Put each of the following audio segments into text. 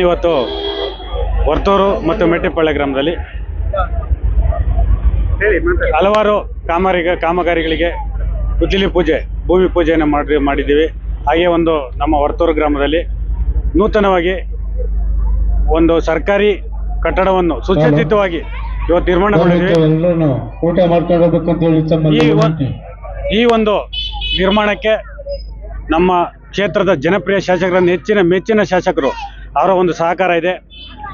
ಇವತ್ತು ವರ್ತೂರು ಮತ್ತು ಮೆಟ್ಟಿಪಾಳ್ಯ ಗ್ರಾಮದಲ್ಲಿ ಹಲವಾರು ಕಾಮಗಾರಿ ಕಾಮಗಾರಿಗಳಿಗೆ ಗುದ್ದಲಿ ಪೂಜೆ ಭೂಮಿ ಪೂಜೆಯನ್ನು ಮಾಡಿ ಮಾಡಿದ್ದೀವಿ. ಹಾಗೆ ಒಂದು ನಮ್ಮ ವರ್ತೂರು ಗ್ರಾಮದಲ್ಲಿ ನೂತನವಾಗಿ ಒಂದು ಸರ್ಕಾರಿ ಕಟ್ಟಡವನ್ನು ಸುಸಜ್ಜಿತವಾಗಿ ಇವತ್ತು ನಿರ್ಮಾಣಗೊಂಡಿದ್ದೀವಿ. ಈ ಒಂದು ನಿರ್ಮಾಣಕ್ಕೆ ನಮ್ಮ ಕ್ಷೇತ್ರದ ಜನಪ್ರಿಯ ಶಾಸಕರನ್ನು ಹೆಚ್ಚಿನ ಮೆಚ್ಚಿನ ಶಾಸಕರು ಅವರ ಒಂದು ಸಹಕಾರ ಇದೆ.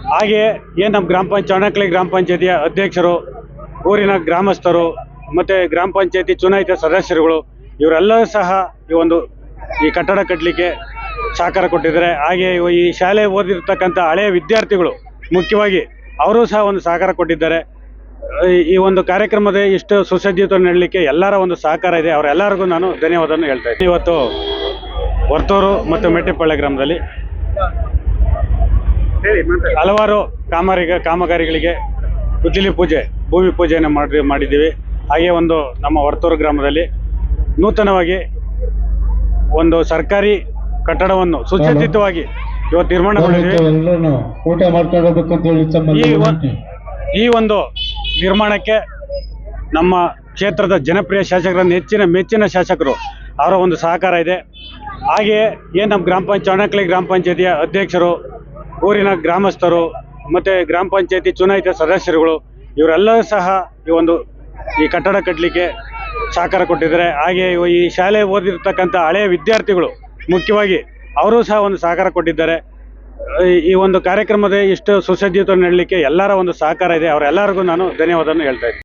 ಹಾಗೆಯೇ ಏನು ನಮ್ಮ ಗ್ರಾಮ ಪಂಚ ಗ್ರಾಮ ಪಂಚಾಯತಿಯ ಅಧ್ಯಕ್ಷರು, ಊರಿನ ಗ್ರಾಮಸ್ಥರು, ಮತ್ತು ಗ್ರಾಮ ಪಂಚಾಯತಿ ಚುನಾಯಿತ ಸದಸ್ಯರುಗಳು, ಇವರೆಲ್ಲರೂ ಸಹ ಈ ಒಂದು ಈ ಕಟ್ಟಡ ಕಟ್ಟಲಿಕ್ಕೆ ಸಹಕಾರ ಕೊಟ್ಟಿದ್ದಾರೆ. ಹಾಗೆ ಈ ಶಾಲೆ ಓದಿರ್ತಕ್ಕಂಥ ಹಳೆಯ ವಿದ್ಯಾರ್ಥಿಗಳು ಮುಖ್ಯವಾಗಿ ಅವರು ಸಹ ಒಂದು ಸಹಕಾರ ಕೊಟ್ಟಿದ್ದಾರೆ. ಈ- ಒಂದು ಕಾರ್ಯಕ್ರಮದ ಇಷ್ಟು ಸುಸಜ್ಜಿತ ನೀಡಲಿಕ್ಕೆ ಎಲ್ಲರ ಒಂದು ಸಹಕಾರ ಇದೆ. ಅವರೆಲ್ಲರಿಗೂ ನಾನು ಧನ್ಯವಾದವನ್ನು ಹೇಳ್ತಾ ಇದ್ದೀನಿ. ಇವತ್ತು ವರ್ತೂರು ಮತ್ತು ಮೆಟ್ಟಿಪಾಳ್ಯ ಗ್ರಾಮದಲ್ಲಿ ಹಲವಾರು ಕಾಮಗಾರಿಗ ಕಾಮಗಾರಿಗಳಿಗೆ ಗುದ್ದಲಿ ಪೂಜೆ ಭೂಮಿ ಪೂಜೆಯನ್ನು ಮಾಡಿ ಮಾಡಿದ್ದೀವಿ. ಹಾಗೆ ಒಂದು ನಮ್ಮ ವರ್ತೂರು ಗ್ರಾಮದಲ್ಲಿ ನೂತನವಾಗಿ ಒಂದು ಸರ್ಕಾರಿ ಕಟ್ಟಡವನ್ನು ಸುಸಜ್ಜಿತವಾಗಿ ಇವತ್ತು ನಿರ್ಮಾಣಗೊಂಡಿದ್ದೀವಿ ಈ ಈ ಒಂದು ನಿರ್ಮಾಣಕ್ಕೆ ನಮ್ಮ ಕ್ಷೇತ್ರದ ಜನಪ್ರಿಯ ಶಾಸಕರ ಹೆಚ್ಚಿನ ಮೆಚ್ಚಿನ ಶಾಸಕರು ಅವರ ಒಂದು ಸಹಕಾರ ಇದೆ. ಹಾಗೆಯೇ ಏನು ನಮ್ಮ ಗ್ರಾಮ ಪಂಚಾಯತ್ ಚಣಕ್ಲಿ ಗ್ರಾಮ ಪಂಚಾಯತಿಯ ಅಧ್ಯಕ್ಷರು ಊರಿನ ಗ್ರಾಮಸ್ಥರು, ಮತ್ತೆ ಗ್ರಾಮ ಪಂಚಾಯತಿ ಚುನಾಯಿತ ಸದಸ್ಯರುಗಳು, ಇವರೆಲ್ಲರೂ ಸಹ ಈ ಒಂದು ಈ ಕಟ್ಟಡ ಕಟ್ಟಲಿಕ್ಕೆ ಸಹಕಾರ ಕೊಟ್ಟಿದ್ದಾರೆ. ಹಾಗೆ ಈ ಶಾಲೆ ಓದಿರ್ತಕ್ಕಂಥ ಹಳೆಯ ವಿದ್ಯಾರ್ಥಿಗಳು ಮುಖ್ಯವಾಗಿ ಅವರು ಸಹ ಒಂದು ಸಹಕಾರ ಕೊಟ್ಟಿದ್ದಾರೆ. ಈ- ಒಂದು ಕಾರ್ಯಕ್ರಮದ ಇಷ್ಟು ಸುಸಜ್ಜಿತ ನಡಲಿಕ್ಕೆ ಎಲ್ಲರ ಒಂದು ಸಹಕಾರ ಇದೆ. ಅವರೆಲ್ಲರಿಗೂ ನಾನು ಧನ್ಯವಾದವನ್ನು ಹೇಳ್ತಾ